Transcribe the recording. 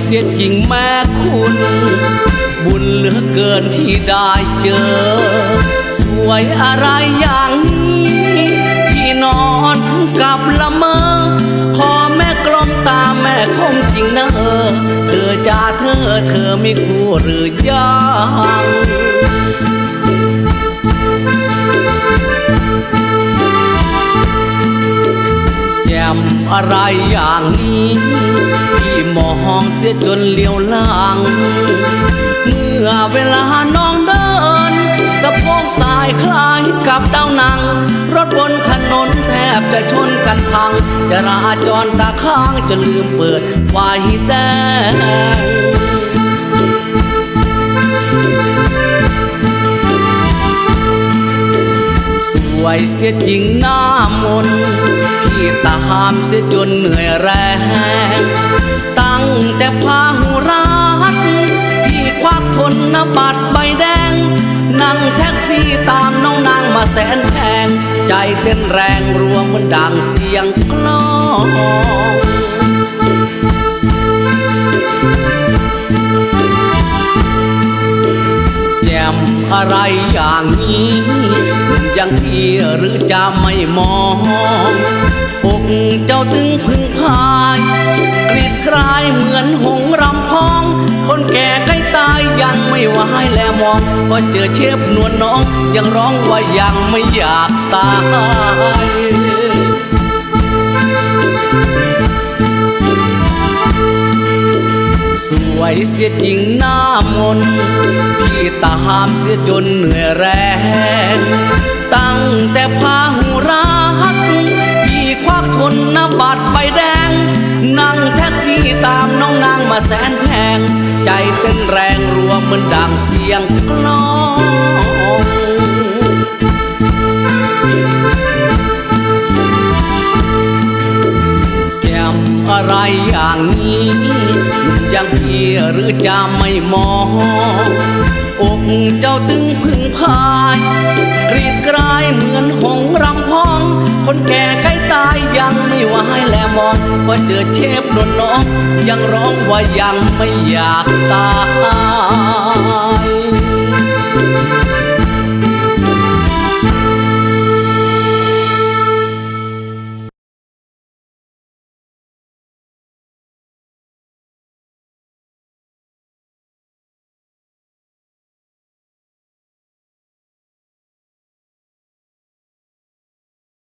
เสียจริงแม่คุณ บุญเหลือเกินที่ได้เจอ สวยอะไรอย่างนี้พี่นอนถึงกับละเมอพอแม่กลมตาแม่คมจริงนะเออเธอจ้าเธอเธอมีคู่หรือยังแจ่มอะไรอย่างนี้ พี่มองเสียจนเลี้ยวหลัง เมื่อเวลาน้องเดิน สะโพกสายคล้ายกับดาวนัง รถบนถนนแทบจะชนกันพังจราจรตาข้างจนลืมเปิดไฟแดงสวยเสียจริงหน้ามนพี่ตามเสียจนเหนื่อยแรง แต่พาหุรัดพี่ควักทนนบัตรใบแดง นั่งแท็กซี่ตามน้องนางมาแสนแพง ใจเต้นแรงรวมเหมือนดังเสียงกลองแจมอะไรอย่างนี้ย่างพี่หรือจะไม่มองอกเจ้าตึงพึ่งพาย ยังไม่ไหวแลมองพอเจอเชฟนวลน้อง ยังร้องว่ายังไม่อยากตายสวยเสียจริงหน้ามน พี่ตาหามเสียจนเหนื่อยแรง ตั้งแต่พาหุรัก พี่ควักทนนบัตรใบแดง นั่งแท็กซี่ตามน้องนางมาแสนแพง ใจเต้นแรงรวมเหมือนดังเสียงกลองแจมอะไรอย่างนี้หนุ่มย่างพี่หรือจะไม่มองอกเจ้าตึงพึ่งพายกรีดกรายเหมือนหงรำพอง คนแก่ใกล้ตายยังไม่ไหวแลมอง พอเจอเชฟน้องยังร้องว่ายังไม่อยากตาย